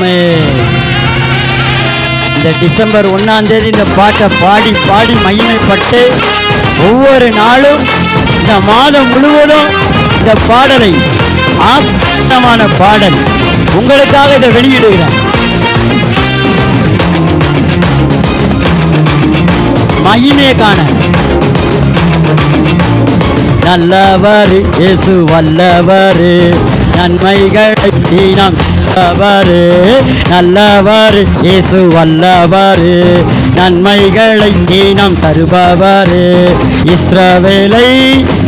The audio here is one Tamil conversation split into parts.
ஆமே இந்த டிசம்பர் ஒன்னாம் தேதி இந்த பாட்டை பாடி பாடி மகிமைப்பட்டு ஒவ்வொரு நாளும் இந்த மாதம் முழுவதும் இந்த பாடலை ஆத்தமான பாடல் உங்களுக்காக இதை வெளியிடுகிறேன். மகிமையை காண. நல்லவர் இயேசு வல்லவர். நன்மைகளை நாம் நல்லவரு நல்லவர் இயேசு வல்லவரு. நன்மைகளை நாம் தருபவரு. இஸ்ரவேலை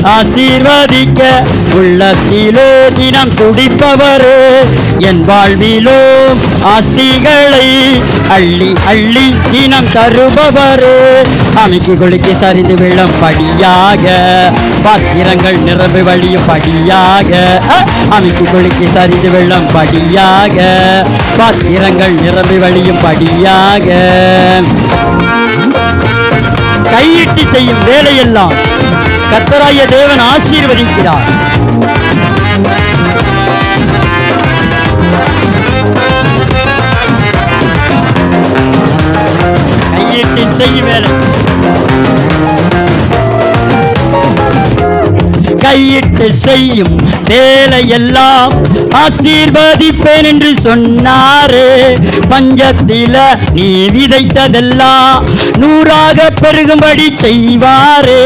ஆசீர்வதிக்க உள்ளத்திலே தினம் துடிப்பவரு. என் வாழ்விலோ ஆஸ்திகளை அள்ளி அள்ளி இனம் தருபவரே. அமைக்கு குலுக்கி சரிந்து விழும் படியாக பாத்திரங்கள் நிரம்பு வழியும் படியாக. அமைக்கு குலுக்கி சரிந்து விழும் படியாக பாத்திரங்கள் நிரம்பி வழியும் படியாக. கையிட்டு செய்யும் வேலையெல்லாம் கத்தராய தேவன் ஆசீர்வதிக்கிறார். கையிட்டு செய்யும் கையிட்டு செய்யும் வேலையெல்லாம் ஆசீர்வதிப்பேன் என்று சொன்னாரே. பஞ்சத்தில நீ விதைத்ததெல்லாம் நூறாக பெருகும்படி செய்வாரே.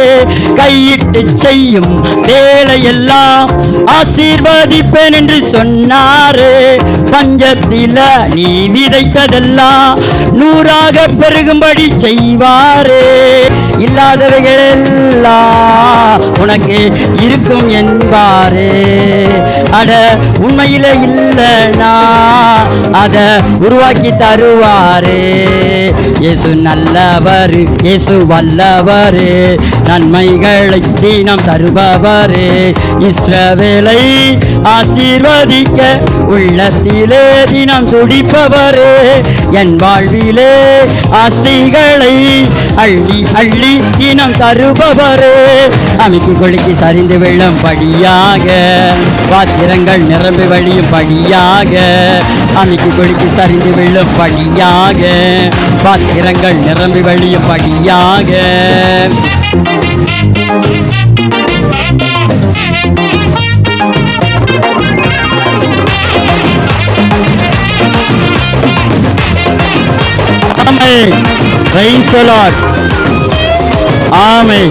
கையிட்டு செய்யும் வேலையெல்லாம் ஆசீர்வதிப்பேன் என்று சொன்னாரே. பஞ்சத்தில நீ விதைத்ததெல்லாம் நூறாக பெருகும்படி செய்வாரே. இல்லாதவைகள் எல்லாம் உனக்கு இருக்கும் என்பாரே. அட உண்மையிலே இல்லைனா அதை உருவாக்கி தருவாரே. இயேசு நல்லவர் இயேசு வல்லவர். நன்மைகளை தீனம் தருபவரே. இஸ்ரவேலை ஆசீர்வதிக்க உள்ளத்திலே தினம் சுடிப்பவரே என் வாழ்விலே ஆஸ்திகளை அள்ளி அள்ளி தினம் தருபவரே. அமைக்கு கொழுக்கி சரிந்து வெள்ளம் படியாக பாத்திரங்கள் நிற நிரம்பி வழியும் படியாக அமைக்கு கொழுக்கு சரிந்து விழும் படியாக பாத்திரங்கள் நிரம்பி வழியும் படியாக ஆமை ஆமை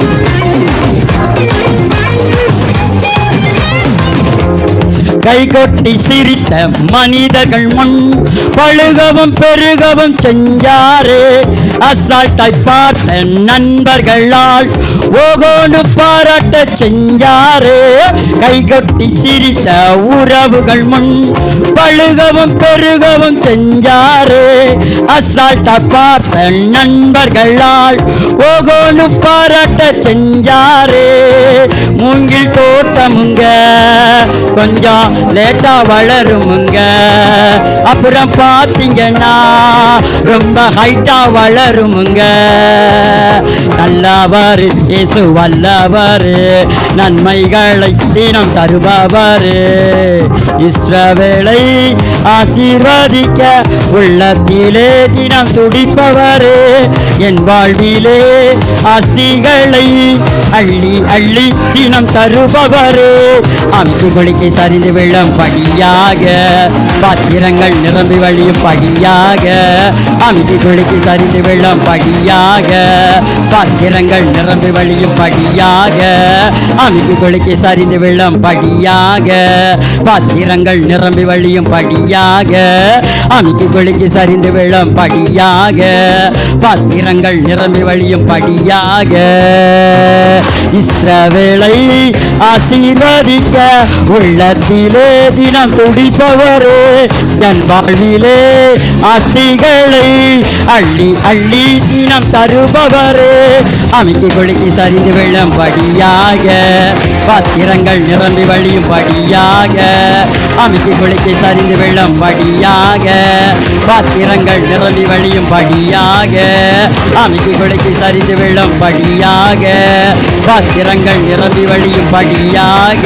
கை கொட்டி சிரித்த மனிதர்கள் முன் பழுகவும் பெருகவும் செஞ்சாரே. அசால்ட்டை பார்த்த நண்பர்களால் ஓகோனு பாராட்ட செஞ்சாரே. கை கொட்டி சிரித்த உறவுகள் முன் பழுகவும் பெருகவும் செஞ்சாரே. அசால்ட்டை பார்த்த நண்பர்களால் ஓகோனு பாராட்ட செஞ்சாரே. கொஞ்சம் லேட்டா வளருமுங்க. அப்புறம் பார்த்தீங்கன்னா ரொம்ப ஹைட்டா வளருமுங்க. நல்லவர் இயேசு வல்லவர். நன்மைகளை தினம் தருபவர். இஸ்ரவேளை ஆசீர்வதிக்க உள்ளத்திலே தினம் துடிப்பவர். என் வாழ்விலே ஆஸ்திகளை அள்ளி அள்ளி தினம் தருபவரே. அமைத்து கொளிக்கை சரிந்து விழும் படியாக பாத்திரங்கள் நிரம்பி வழியும் படியாக அமைத்து கொளிக்கை சரிந்து விழும் படியாக பாத்திரங்கள் நிரம்பி வழியும் படியாக அமைத்து கொளிக்கை சரிந்து விழும் படியாக பாத்திரங்கள் நிரம்பி வழியும் படியாக அமைத்து கொளிக்கை சரிந்து விழும் படியாக பாத்திரங்கள் நிரம்பி வழியும் படியாக இஸ்ரவேலை ஆசீர்வதிக்க உள்ளத்திலே தினம் துடிப்பவரே என் வாழ்விலே ஆஸ்திகளை அள்ளி அள்ளி தினம் தருபவரே. அமைக்கு கொழுக்கி சரிந்து விழும் படியாக. பாத்திரங்கள் நிரம்பி வழியும் படியாக. அமைக்கு கொழுக்கி சரிந்து விழும் படியாக. பாத்திரங்கள் நிரம்பி வழியும் படியாக. அமைக்கு கொழுக்கி சரிந்து விழும் படியாக. பாத்திரங்கள் நிரம்பி வழியும் படியாக.